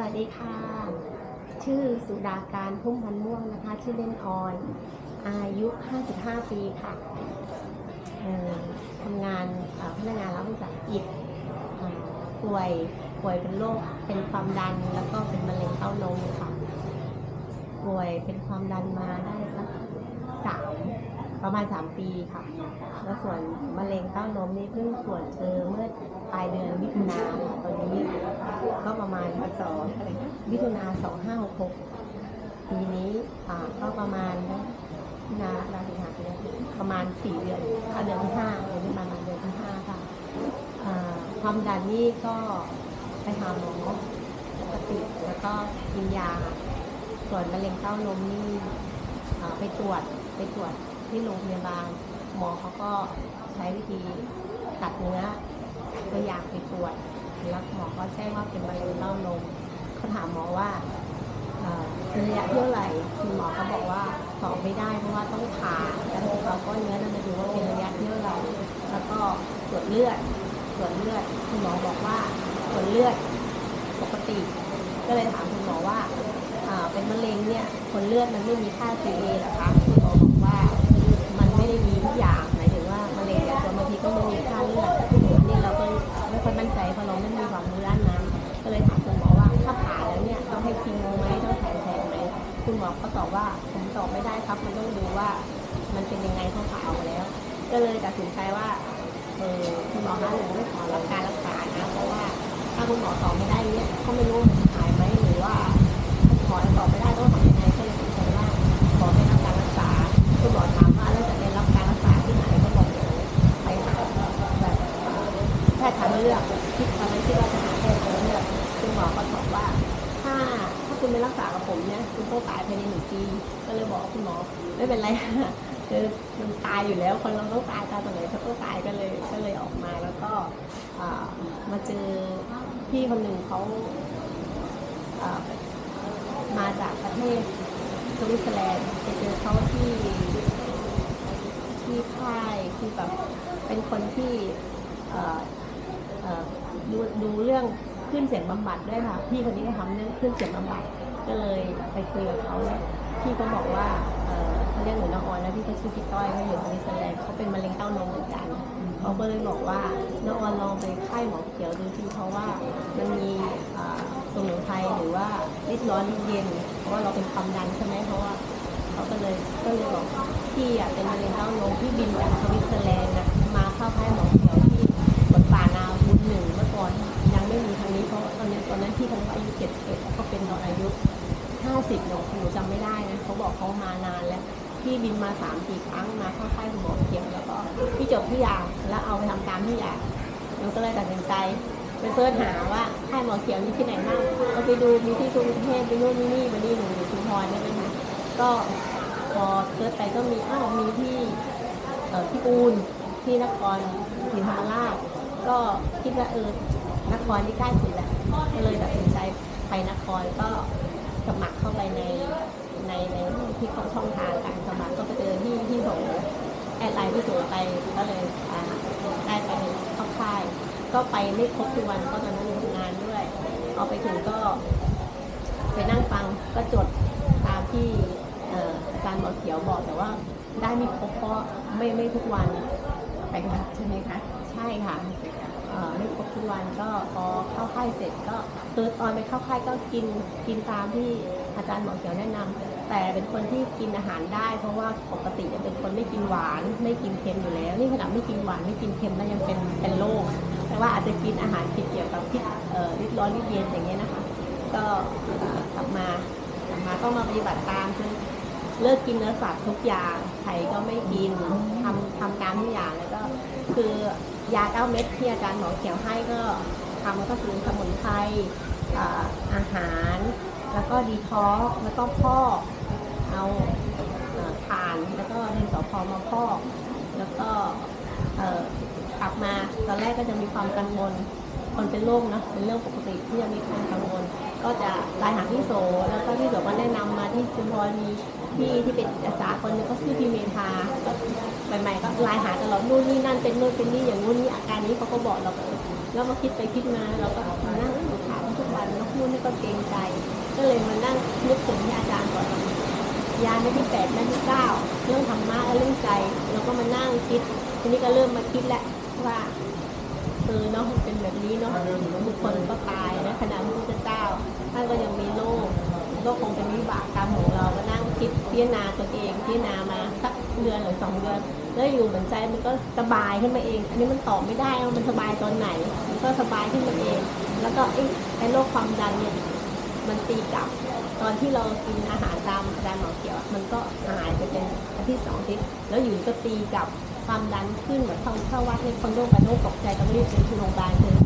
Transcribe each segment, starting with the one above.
วัสดีค่ะ ชื่อสุดาการพุ่มพันม่วงนะคะ ชื่อเล่นออยอายุ 55 ปีค่ะเออทำงานอ่อพนักงานรับวิสาหกิจเอ่อป่วยป่วยเป็นโรคเป็นความดันแล้วก็เป็นมะเร็งเต้านมค่ะ ป่วยเป็นความดันมาได้ ประมาณ 3 ปีค่ะ แล้วส่วนมะเร็งเต้านมนี่เพิ่งตรวจเจอเมื่อปลายเดือนมิถุนาตอนนี้ก็ประมาณสองมิถุนาสองห้าหกปีนี้ก็ประมาณมิถุนาราศีหาเนี่ยประมาณสี่เดือนเข้าเดือนที่ห้าเดือนที่ประมาณเดือนที่ห้าค่ะความดันนี่ก็ไปหาหมอปกติแล้วก็กินยาส่วนมะเร็งเต้านมนี่ไปตรวจไปตรวจ ที่โรงพยาบาล หมอเขาก็ใช้วิธีตัดเนื้อตัวอย่างไปตรวจแล้วหมอก็แจ้งว่าเป็นมะเร็งเต้านมเขาถามหมอว่าเอ่อเป็นระยะเท่าไหร่คุณหมอก็บอกว่าตอบไม่ได้เพราะว่าต้องผ่าแล้วเราก็เนื้อนั้นมาดูว่าเป็นระยะเท่าไหร่แล้วก็ตรวจเลือดตรวจเลือดคุณหมอบอกว่าตรวจเลือดปกติ ก็เลยถามคุณหมอว่าเป็นมะเร็งเนี่ยผลเลือดมันไม่มีค่า CA หรอคะคุณหมอบอกว่า อย่างหมายถึงว่ามะเร็งเนี่ยตัวบางทีก็ไม่มีค่าเลือดนี่เราก็ไม่ค่อยมั่นใจเพราะเราไม่มีความรู้ด้านนั้น ก็เลยถามคุณหมอว่าถ้าผ่าแล้วเนี่ยต้องให้คีโมไหมต้องแผนแผนไหมคุณหมอก็ตอบว่าผมตอบไม่ได้ครับมันต้องดูว่ามันเป็นยังไงเขาผ่าออกมาแล้ว ก็เลยตัดสินใจว่าเออคุณหมอคะหนูไม่ขอรับการรักษานะเพราะว่าถ้าคุณหมอตอบไม่ได้เนี่ยก็ไม่รู้จะหายไหมหรือว่าขอตอบไม่ได้ต้องทำยังไงก็เลยตัดสินใจว่าขอไม่รับการรักษาคุณหมอถามว่าแล้วจะได้รับการรักษาที่ไหนก็บอกเดี๋ยวไปหาแบบแพ ทย์ทางเลือกคิดตอนนั้นคิดว่าจะหาแพทย์ทางเลือกคุณหมอก็ตอบว่า ถ้าถ้าคุณไม่รักษากับผมเนี่ยคุณต้องตายภายในหนึ่งปีก็เลยบอกคุณหมอไม่เป็นไรคือมันตายอยู่แล้วคนเราต้องตายตายตรงไหนก็ต้องตายก็เลยก็เลยออกมาแล้วก็มาเจอพี่คนหนึ่งเขามาจากประเทศสวิตเซอร์แลนด์ไปเจอเขาที่ที่ค่ายคือแบบเป็นคนที่ ดูดูเรื่องขึ้นเสียงบำบัดด้วยค่ะ พี่คนนี้ก็ทำเรื่องขึ้นเสียงบำบัด ก็เลยไปคุยกับเขาแล้วพี่ก็บอกว่าเขาเรียกหนูน้องออยนะพี่ก็ชื่อพี่ต้อยเขาอยู่สวิตเซอร์แลนด์เขาเป็นมะเร็งเต้านมเหมือนกันเขาก็เลยบอกว่าน้องออยลองไปค่ายหมอเขียวดูสิเพราะว่ามันมีสมุนไพรหรือว่าริดร้อนริดเย็น เพราะว่าเราเป็นความดันใช่ไหมเพราะว่าเขาก็เลยก็เลยบอกพี่อะเป็นมะเร็งเต้านมพี่บินจากสวิตเซอร์แลนด์ ก็เลยตัดสินใจไปเสิร์ชหาว่าค่ายหมอเขียวมีที่ไหนบ้างก็ไปดูมีที่กรุงเทพไปนู่นนี่นี่มานี่หนูอยู่ชุมพรเนี่ยเป็นก็พอเสิร์ชไปก็มีอ้าวมีที่เอ่อที่อูนที่นครศรีธรรมราชก็คิดว่าเออนครที่ใกล้สุดแหละก็เลยตัดสินใจไปนครก็สมัครเข้าไปในในในที่เขาช่องทางการสมัครก็ไปเจอที่ที่ส่ง แอดไลน์ที่ส่งไปก็เลยอ่าได้ไปเข้าค่าย ก็ไปไม่ครบทุกวันเพราะตอนนั้นหนูทำงานด้วยเอาไปถึงก็ ไปนั่งฟังก็จดตามที่เอ่ออาจารย์หมอเขียวบอกแต่ว่าได้ไม่ครบเพราะไม่ไม่ทุกวันไปวัดใช่ไหมคะใช่ค่ะเอ่อไม่ครบทุกวันก็พอเข้าค่ายเสร็จก็คือตอนไปเข้าค่ายก็กินกินตามที่อาจารย์หมอเขียวแนะนำ แต่เป็นคนที่กินอาหารได้ เพราะว่าปกติจะเป็นคนไม่กินหวาน ไม่กินเค็มอยู่แล้ว นี่ขนาดไม่กินหวานไม่กินเค็มแล้วยังเป็นเป็นโรคแต่ว่าอาจจะกินอาหารผิดเกี่ยวกับพิษเอ่อริดร้อนริดเย็นอย่างเงี้ยนะคะ ก็กลับมากลับมาต้องมาปฏิบัติตามคือเลิกกินเนื้อสัตว์ทุกอย่างไข่ก็ไม่กินทำทำตามทุกอย่างแล้วก็คือยาเก้าเม็ดที่อาจารย์หมอเขียวให้ก็ทำก็คือสมุนไพรอาหาร แล้วก็ดีท็อกแล้วก็พ่อเอาเอ่านแล้วก็ดินสอพอมาพ่อแล้วก็กลับมาตอนแรกก็จะมีความกังวลคนเป็นโรคนะเป็นเรื่องปกติที่จะมีความกังวล ก็จะไลน์หาพี่โสแล้วก็พี่โสก็แนะนำมาที่ชุมพรมีพี่ที่เป็นอาสาคนหนึงก็ชื่อพี่เมธาก็ใหม่ๆก็ไลน์หาตลอดนู่นนี่นั่นเป็นนู่นเป็นนี่อย่างงู้นนี่อาการนี้เขาก็บอกเราแล้วมาคิดไปคิดมาเราก็นั่ง ทุกวันนาะนู่นนี่ก็เกรงใจ ก็เลยมานั่งนึกถึงที่อาจารย์ก่อนยานที่แปดไม่ที่เก้าเรื่องธรรมะและเรื่องใจแล้วก็มานั่งคิด ทีนี้ก็เริ่มมาคิดแล้วว่าเออเนาะเป็นแบบนี้เนาะทุกคนก็ตายนะขณะพระพุทธเจ้าท่านก็ยังมีโลกก็คงเป็นวิบากกรรมของเราก็นั่งคิดพิจารณาตัวเองพิจารณามาสักเดือนหรือสองเดือนแล้วอยู่เหมือนใจมันก็สบายขึ้นมาเอง อันนี้มันตอบไม่ได้ว่ามันสบายตอนไหน มันก็สบายขึ้นมาเอง แล้วก็ไอ้ไอ้โรคความดันเนี่ยมันตีกลับ ตอนที่เรากินอาหารตามอาจารย์หมอเขียวมันก็หายไปเป็นอาทิตย์สองอาทิตย์แล้วอยู่ก็ตีกลับความดันขึ้นเหมือนเข้าเข้าวัดในคนโรคกระโดกตกใจต้องรีบไปที่โรงพยาบาลคือ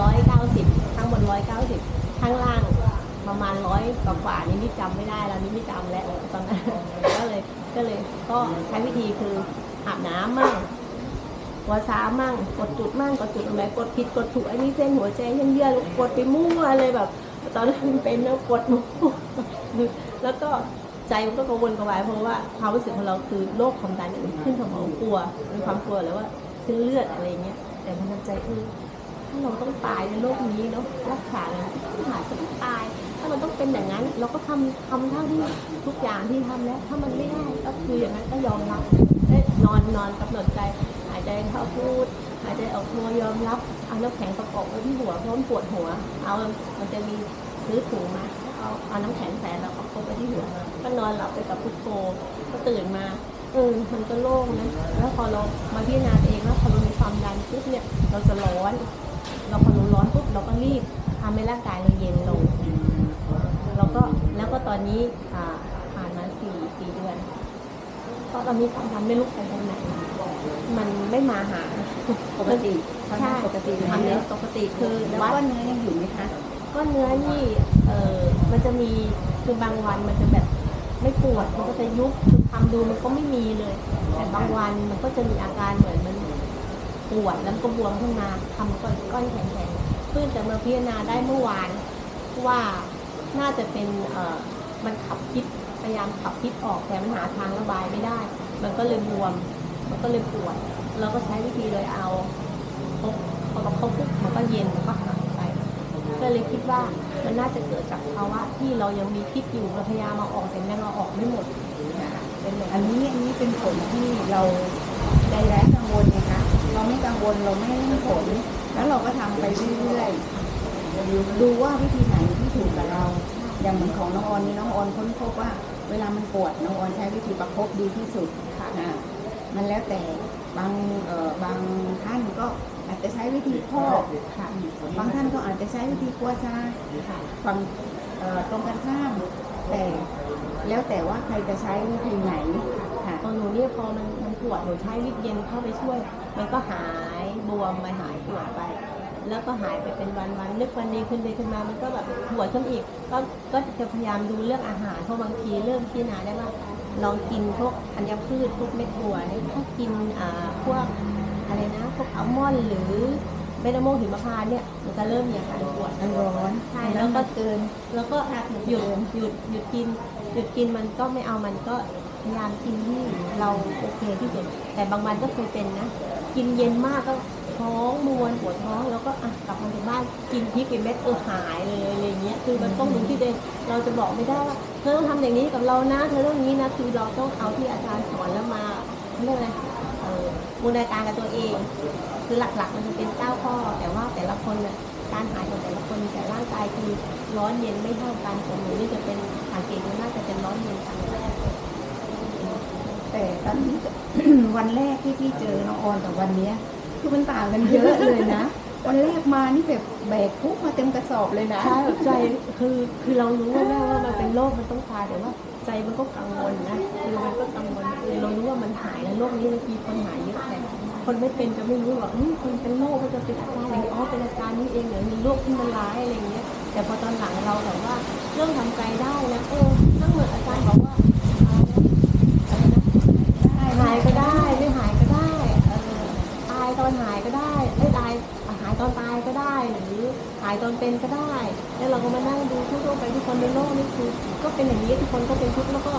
ร้อยเก้าสิบทั้งหมดร้อยเก้าสิบข้างล่างประมาณร้อยกว่าๆนี่นี่จำไม่ได้แล้วนี่ไม่จำแล้วตอนนั้นก็เลยก็เลยก็ใช้วิธีคืออาบน้ำมั่ง หัวซ้ามั่งกดจุดมั่งกดจุดตรงไหนกดผิดกดถูกไอ้นี่เส้นหัวใจเส้นเยื่อกดไปมั่วเลยแบบ ตอนนั้นเป็นแล้วกดมั่วแล้วก็ใจมันก็กังวลกระวายเพราะว่าความรู้สึกของเราคือโรคความดันเนี่ยมันขึ้นสมองกลัวมีความกลัวเลยว่าเส้นเลือดอะไรเงี้ยแต่มันทำใจเออถ้าเราต้องตายในโรคนี้เนาะรักษาเนี่ยหาจะต้องตาย ถ้ามันต้องเป็นอย่างนั้น เราก็ทำทำเท่าที่ทุกอย่างที่ทำแล้ว ถ้ามันไม่ได้ก็คืออย่างนั้นก็ยอมรับได้นอนนอนกำหนดใจ หายใจเข้าพูดหายใจออกทัวยอมรับเอาน้ำแข็งประกอบไว้ที่หัวเพราะมันปวดหัว เอามันจะมีซื้อถุงมาเอาเอาน้ำแข็งใส่แล้วประกบไว้ที่หัวก็นอนหลับไปกับพุทโธก็ตื่นมาเออมันก็โล่งนะแล้วพอเรามาพิจารณาเองแล้วพอเรามีความดันปุ๊บเนี่ยเราจะร้อน เราพอเราร้อนปุ๊บเราก็รีบทำให้ร่างกายเราเย็นลงแล้วก็แล้วก็ตอนนี้อ่าผ่านมาสี่สี่เดือน ก็ตอนนี้ความดันไม่ลุกไปทางไหน มันไม่มาหาปกติทำงานปกติทำแล้แล้ววปกติคือแล้ววัดก้อนเนื้อยังอยู่ไหมคะก้อนเนื้อนี่เออมันจะมีคือบางวันมันจะแบบไม่ปวดมันก็จะยุบคือทำดูมันก็ไม่มีเลย แต่บางวันมันก็จะมีอาการเหมือนมันปวดแล้วก็บวมขึ้นมาทำก้อนก้อนแข็งๆเพิ่งจะมาพิจารณาได้เมื่อวานว่าน่าจะเป็นเออมันขับพิษพยายามขับพิษออกแต่มันหาทางระบายไม่ได้ มันก็เลยบวม มันก็เลยปวดเราก็ใช้วิธีเลยเอาพกพอเราเขาปุ๊บมันก็เย็นมันก็หายไป ก็เลยคิดว่ามันน่าจะเกิดจากภาวะที่เรายังมีพิษอยู่เราพยายามมาออกแต่ยังเราออกไม่หมดเป็นแบบอันนี้อันนี้เป็นผลที่เราใจแร้กังวลนะคะเราไม่กังวลเราไม่ให้ผล แล้วเราก็ทำไปเรื่อยๆดูว่าวิธีไหนที่ถูกกับเรา อย่างเหมือนของน้องออนนี่น้องออนค้นพบว่า เวลามันปวดน้องออนใช้วิธีประคบดีที่สุดค่ะ มันแล้วแต่บางเอ่อบางท่านก็อาจจะใช้วิธีพอกค่ะบางท่านก็อาจจะใช้วิธีกัวซาค่ะความเอ่อตรงกันข้ามแต่แล้วแต่ว่าใครจะใช้วิธีไหนค่ะตอนหนูเนี่ยพอมันมันปวดหนูใช้วิตเย็นเข้าไปช่วย มันก็หายบวมไปหายปวดไป แล้วก็หายไปเป็นวันวันนึกวันดีขึ้นไปขึ้นมามันก็แบบปวดขึ้นอีก ก็ก็จะพยายามดูเรื่องอาหารเพราะบางทีเริ่มพิจารณาได้ว่า ลองกินพวกธัญพืชพวกเม็ดบัวเนี่ยถ้ากินอ่าพวกอะไรนะ พวกอัลมอนด์หรือเบตาโมหิมพานต์เนี่ยมันจะเริ่มมีอาการปวดมันร้อนใช่แล้วก็เกินแล้วก็หยุดหยุดหยุดกินหยุดกินมันก็ไม่เอามันก็พยายามกินที่เราโอเคที่สุดแต่บางวันก็เคยเป็นนะกินเย็นมากก็ท้องมวนปวดท้องแล้วก็อะกลับมาถึงบ้านกินพริกเป็นเม็ดเออหายเลยอะไรเงี้ยคือมันต้องดูที่ตัวเองเราจะบอกไม่ได้ว่าเธอต้องทำอย่างนี้กับเรานะ เธอต้องนี้นะ คือเราต้องเอาที่อาจารย์สอนแล้วมาเรียกอะไรบูรณาการกับตัวเอง คือหลักๆ มันจะเป็นเก้าข้อ แต่ว่าแต่ละคนน่ะการหายของแต่ละคนแต่ร่างกายคือร้อนเย็นไม่เท่ากันของหนูนี่จะเป็นสังเกตดูน่าจะเป็นร้อนเย็นกันแต่ตอนนี้วันแรกที่พี่เจอน้องออนกับวันเนี้ยคือมันต่างกันเยอะเลยนะ วันแรกมานี่แบบแบกทุกมาเต็มกระสอบเลยนะใช่ใจคือคือเรารู้ว่าแม่ว่ามันเป็นโรคมันต้องตายแต่ว่า ใจมันก็กังวลนะคือมันก็กังวลคือเรารู้ว่ามันหายแล้วโรคนี้บางทีคนหายเยอะแต่คนไม่เป็นจะไม่รู้หรอกนี่คนเป็นโรคก็จะเป็นอาการอะไรอ๋อเป็นอาการนี้เองเหรอมีโรคที่มันร้ายอะไรอย่างเงี้ยแต่พอตอนหลังเราแบบว่าเริ่มทำใจได้นะเออนั่งหมือาจารย์บอกว่านะอะไรนะ หายก็ได้ไม่หายก็ได้เออตายตอนหายก็ได้เอ้ยตายหายตอนตายก็ได้ หรือหายตอนเป็นก็ได้ แล้วเราก็มานั่งดูทั่วๆไปทุกคนในโลกนี่คือ ก็เป็นอย่างนี้ทุกคนก็เป็นทุกข์แล้วก็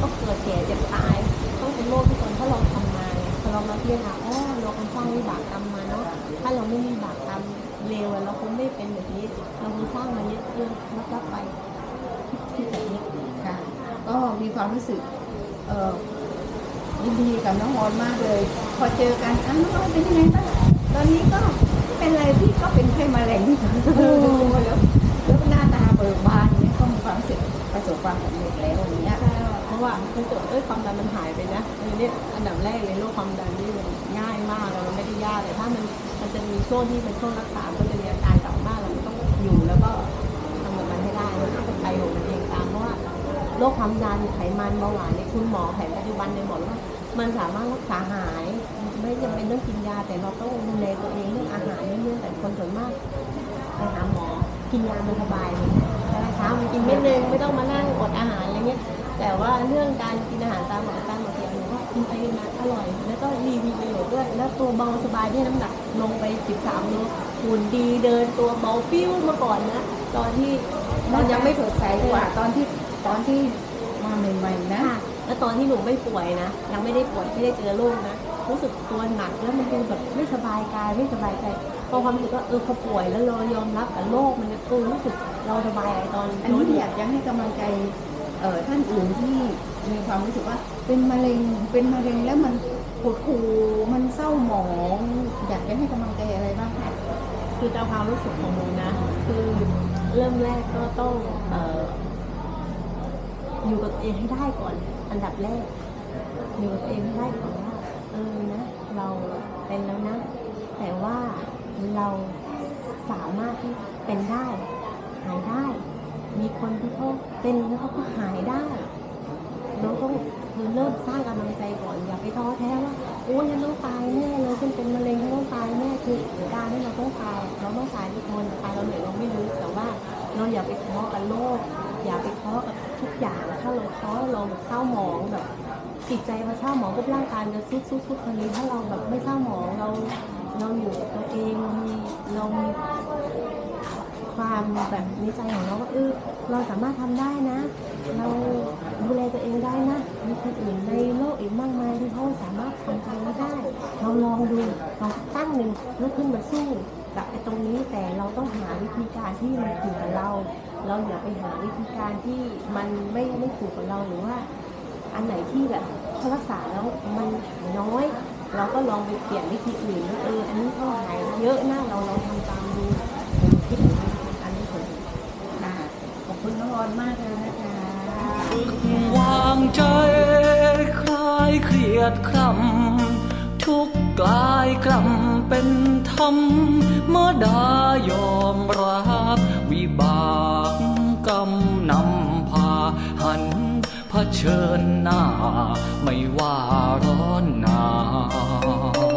ก็เกิดแก่เจ็บตายต้องเป็นโรคทุกคนถ้าเราทำมาเนี่ยพอเรามาพิจารณาอ๋อเราคำสร้างวิบากกรรมมาเนาะถ้าเราไม่มีบากกรรมเลวเราคงไม่เป็นแบบนี้ เราคงสร้างมาเยอะเกินรับรับไปที่แบบนี้ค่ะ ก็มีความรู้สึกเออยินดีกับน้องออนมากเลย พอเจอกันอ้าวน้องออนเป็นยังไงบ้างตอนนี้ก็ เป็นอะไรที่ก็เป็นแค่มะเร็งแล้วแล้วหน้าตาเบิกบานเนี่ยก็มีความรู้สึกประสบความสำเร็จแล้วอย่างเงี้ยเพราะว่าคือจเอ้ยความดันมันหายไปนะเออเนี่ยอันดับแรกเลยโรคความดันนี่มันง่ายมากเลยมันไม่ได้ยากแต่ถ้ามันมันจะมีช่วงที่เป็นช่วงรักษามันจะมีอาการกลับมากเราต้องอยู่แล้วก็ทำกับมันให้ได้มันก็ไปของมันเองตามเพราะว่าโรคความดันไขมันเบาหวานในคุณหมอแผนปัจจุบันเนี่ยบอว่ามันสามารถรักษาหาย ไม่จำเป็นต้องกินยา แต่เราต้องดูแลตัวเองเรื่องอาหารเรื่องแต่คนส่วนมากไปหาหมอกินยามันสบายเลยใช่ไหมคะมันกินเม็ดนึงไม่ต้องมานั่งอดอาหารอะไรเงี้ยแต่ว่าเรื่องการกินอาหารตามหมอตามหมอเทียมหนูว่ากินไปกินมาอร่อย แล้วก็ดีมีประโยชน์ด้วย แล้วตัวเบาสบายที่น้ำหนักลงไป 13โลหุ่นดีเดินตัวเบาปิ้วเมื่อก่อนนะตอนที่เรายังไม่สดใสกว่าตอนที่ตอนที่มาใหม่ๆนะค่ะแล้วตอนที่หนูไม่ป่วยนะ ยังไม่ได้ป่วยไม่ได้เจอโรคนะ รู้สึกตัวหนักแล้วมันดูแบบไม่สบายกายไม่สบายใจพอความรู้สึกว่าเออพอป่วยแล้วเรายอมรับกับโรคมันเนี่ยเออรู้สึกเราสบายตอนอันนี้อยากจะให้กำลังใจเอ่อท่านอื่นที่มีความรู้สึกว่าเป็นมะเร็งเป็นมะเร็งแล้วมันปวดหูมันเศร้าหมองอยากจะให้กำลังใจอะไรบ้างคะคือตามความรู้สึกของหนูนะ คือเริ่มแรกก็ต้องเอ่ออยู่กับตัวเองให้ได้ก่อน อันดับแรกอยู่กับตัวเองให้ได้ก่อนว่า เออนะเราเป็นแล้วนะ แต่ว่าเราสามารถที่เป็นได้ หายได้ มีคนที่เขาเป็นแล้วเขาก็หายได้เราต้องคือเริ่มสร้างกำลังใจก่อนอย่าไปท้อแท้ว่าโอ้ยฉันต้องตายแน่เลยฉันเป็นมะเร็งฉันต้องตายแน่คือการที่เราต้องตายเราต้องตายทุกคนตายเราเหนื่อยเราไม่รู้แต่ว่าเราอย่าไปท้อกับโลก อย่าไปท้อกับทุกอย่างถ้าเราท้อเราเศร้าหมองแบบ จิตใจมาเศร้าหมองปุ๊บร่างกายมันจะซุดซุดซุดคนนี้ถ้าเราแบบไม่เศร้าหมองเราเราอยู่กับตัวเองเรามีเรามีความแบบในใจของเราว่าเออเราสามารถทำได้นะ เราดูแลตัวเองได้นะมีคนอื่นในโลกอีกมากมายที่เขาสามารถทำตรงนี้ได้เราลองดูลองตั้งหนึ่งลุกขึ้นมาสู้กับไอ้ตรงนี้แต่เราต้องหาวิธีการที่มันถูกกับเรา เราอย่าไปหาวิธีการที่มันไม่ไม่ถูกกับเราหรือว่า อันไหนที่แบบเขารักษาแล้วมันหายน้อย เราก็ลองไปเปลี่ยนวิธีอื่นว่าเอออันนี้เขาหายเยอะนะเราลองทำตามดูผมคิดอย่างนี้อันนี้ผมค่ะขอบคุณน้องออนมากเลยนะคะวางใจคลายเครียดคร่ำทุกกลายกล่ำเป็นธรรมเมื่อดายอมรับวิบากกรรมนำ เผชิญหน้า ไม่ว่าร้อนหนาว